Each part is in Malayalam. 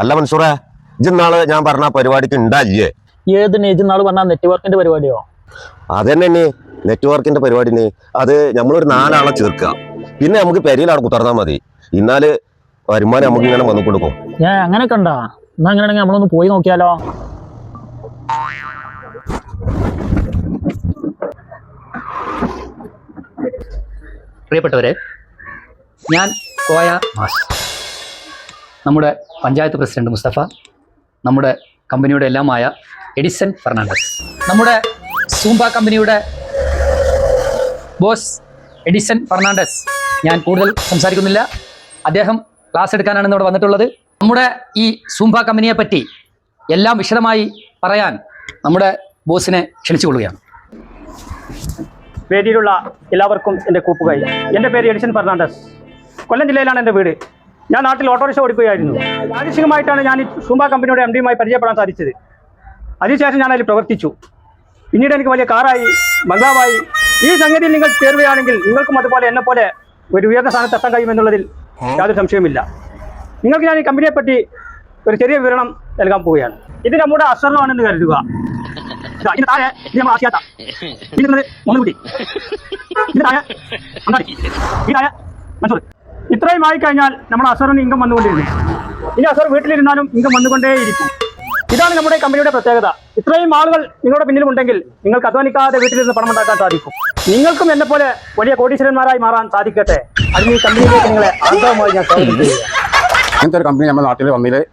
അല്ല മൻസൂറേ ഇന്നാൾ ഞാൻ പറഞ്ഞ പരിപാടിക്ക് ഉണ്ടായില്ലേ ഏത് ഇന്നാൾ നാൾ പറഞ്ഞ നെറ്റ്വർക്കിന്റെ പരിപാടിയോ? അതന്നെ നെറ്റ്വർക്കിന്റെ പരിപാടിന് അത് നമ്മളൊരു നാലാളെ ചേർക്കുക. പിന്നെ നമുക്ക് പെരിയിലാണ് കുത്തർന്നാൽ മതി. എന്നാൽ വരുമാനം നമുക്ക് ഇങ്ങനെ വന്നു കൊടുക്കും. ഞാൻ അങ്ങനെ കണ്ടാ എന്നാ അങ്ങനെയാണെങ്കിൽ നമ്മളൊന്ന് പോയി നോക്കിയാലോ? പ്രിയപ്പെട്ടവരെ ഞാൻ കോയ മാസ് നമ്മുടെ പഞ്ചായത്ത് പ്രസിഡന്റ് മുസ്തഫ നമ്മുടെ കമ്പനിയുടെ എല്ലാമായ എഡിസൺ ഫെർണാണ്ടസ്. നമ്മുടെ സൂംബ കമ്പനിയുടെ ബോസ് എഡിസൺ ഫെർണാണ്ടസ്. ഞാൻ കൂടുതൽ സംസാരിക്കുന്നില്ല. അദ്ദേഹം ക്ലാസ് എടുക്കാനാണ് ഇവിടെ വന്നിട്ടുള്ളത്. നമ്മുടെ ഈ സൂംബ കമ്പനിയെ പറ്റി എല്ലാം വിശദമായി പറയാൻ നമ്മുടെ ബോസിനെ ക്ഷണിച്ചുകൊള്ളുകയാണ്. വേദിയിലുള്ള എല്ലാവർക്കും എന്റെ കൂപ്പുകൈ. എന്റെ പേര് എഡിസൺ ഫെർണാണ്ടസ്. കൊല്ലം ജില്ലയിലാണ് എന്റെ വീട്. ഞാൻ നാട്ടിൽ ഓട്ടോറിക്ഷ ഓടിക്കുകയായിരുന്നു. പ്രാദേശികമായിട്ടാണ് ഞാൻ സൂംബ കമ്പനിയുടെ എം ഡിയുമായി പരിചയപ്പെടാൻ സാധിച്ചത്. അതിനുശേഷം ഞാൻ അതിൽ പ്രവർത്തിച്ചു. പിന്നീട് എനിക്ക് വലിയ കാറായി ബംഗ്ലാവായി. ഈ സംഗതിയിൽ നിങ്ങൾ ചേരുകയാണെങ്കിൽ നിങ്ങൾക്കും അതുപോലെ എന്നെ പോലെ ഒരു ഉയർന്ന സ്ഥാനത്ത് എത്താൻ കഴിയുമെന്നുള്ളതിൽ യാതൊരു സംശയവുമില്ല. നിങ്ങൾക്ക് ഞാൻ ഈ കമ്പനിയെ പറ്റി ഒരു ചെറിയ വിവരണം നൽകാൻ പോവുകയാണ്. ഇത് നമ്മുടെ അസ്വർണമാണെന്ന് കരുതുക. ഇതാ, ഇതിന് ഇതിന് ഇത്രയും ആയി കഴിഞ്ഞാൽ നമ്മൾ അസറിന് ഇൻകം വന്നുകൊണ്ടിരുന്നു. ഇനി അസർ വീട്ടിലിരുന്നാലും ഇൻകം വന്നുകൊണ്ടേയിരിക്കും. ഇതാണ് നമ്മുടെ കമ്പനിയുടെ പ്രത്യേകത. ഇത്രയും ആളുകൾ നിങ്ങളുടെ പിന്നിലുമുണ്ടെങ്കിൽ നിങ്ങൾക്ക് അധ്വാനിക്കാതെ വീട്ടിലിരുന്ന് പണം ഉണ്ടാക്കാൻ സാധിക്കും. നിങ്ങൾക്കും എന്നെ പോലെ വലിയ കോടീശ്വരന്മാരായി മാറാൻ സാധിക്കട്ടെ. അതിന് ഈ കമ്പനിയിലേക്ക് നിങ്ങളെ ആഗ്രഹമായി ഞാൻ സ്വാഗതം ഇങ്ങനത്തെ ഒരു കമ്പനി നമ്മുടെ നാട്ടിൽ വന്നതിൽ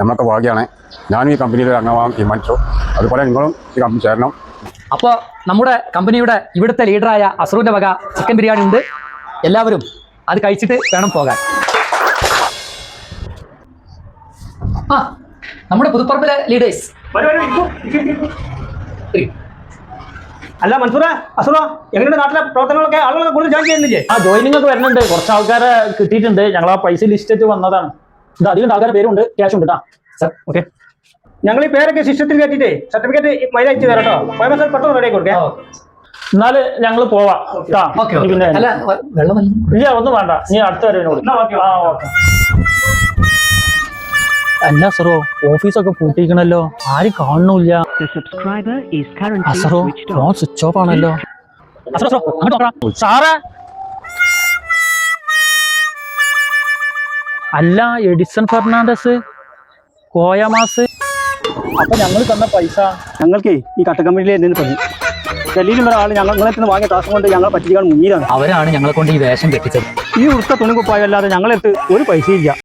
നമ്മളൊക്കെ ഭാഗ്യമാണ് ഞാനും ഈ കമ്പനിയിൽ അംഗമാകാൻ തീരുമാനിച്ചു. അതുപോലെ നിങ്ങളും ഈ കമ്പനി ചേരണം. അപ്പോൾ നമ്മുടെ കമ്പനിയുടെ ഇവിടുത്തെ ലീഡറായ അസറുവിന്റെ വക ചിക്കൻ ബിരിയാണി ഉണ്ട്. എല്ലാവരും അത് കഴിച്ചിട്ട് വേണം പോകാൻ. ആ നമ്മുടെ പുതുപ്പറമ്പിലെ ലീഡേഴ്സ്. അല്ല മൻസൂറ അസുറ എങ്ങനെയുണ്ട് നാട്ടിലെ പ്രവർത്തനങ്ങളൊക്കെ? ആളുകളൊക്കെ കൂടുതൽ ജോയിൻ ചെയ്യുന്നില്ലേ? ആ ജോയിനിങ് ഒക്കെ വരുന്നുണ്ട്. കുറച്ച് ആൾക്കാരെ കിട്ടിയിട്ടുണ്ട്. ഞങ്ങൾ ആ പൈസ ലിസ്റ്റ് വന്നതാണ്. ഇത് അധികം ആൾക്കാരുടെ പേരുണ്ട്. ക്യാഷ് ഉണ്ട് കേട്ടാ സർ ഓക്കെ ഞങ്ങൾ ഈ പേരൊക്കെ സിസ്റ്റത്തിൽ കയറ്റിയിട്ട് സർട്ടിഫിക്കറ്റ് മൈലയച്ചു തരാം കേട്ടോ പെട്ടെന്ന് റെഡി കൊടുക്കേ. എന്നാൽ ഞങ്ങൾ പോവാം. ട്ടാ. പിന്നെ അല്ല വെള്ളം ഇല്ല ഒന്നും വേണ്ട. നീ അടുത്ത വരവിനോട് ഓക്കെ, ആ ഓക്കെ. അല്ല സറോ ഓഫീസൊക്കെ പൂട്ടിയിരിക്കണല്ലോ. ആരും കാണുന്നില്ല The subscriber is currently അസറോ switched off. Phone switch off ആണല്ലോ സാറേ. അല്ല എഡിസൺ ഫെർണാണ്ടസ്. കോയമാസ്. അപ്പൊ ഞങ്ങൾ തന്ന പൈസ. ഞങ്ങൾക്ക് ഈ കട്ട കമ്പനിയിൽ പറഞ്ഞു പണി. ഡൽഹിയിൽ ഒരാൾ ഞങ്ങളെ നിന്ന് വാങ്ങിയ താസം കൊണ്ട് ഞങ്ങളെ പറ്റിക്കാൻ മുന്നിലാണ് അവരാണ് ഞങ്ങളെ കൊണ്ട് ഈ വേഷം കെട്ടിച്ചത്. ഈ ഉടുത്ത തുണിക്കുപ്പായല്ലാതെ ഞങ്ങളെടുത്ത് ഒരു പൈസയില്ല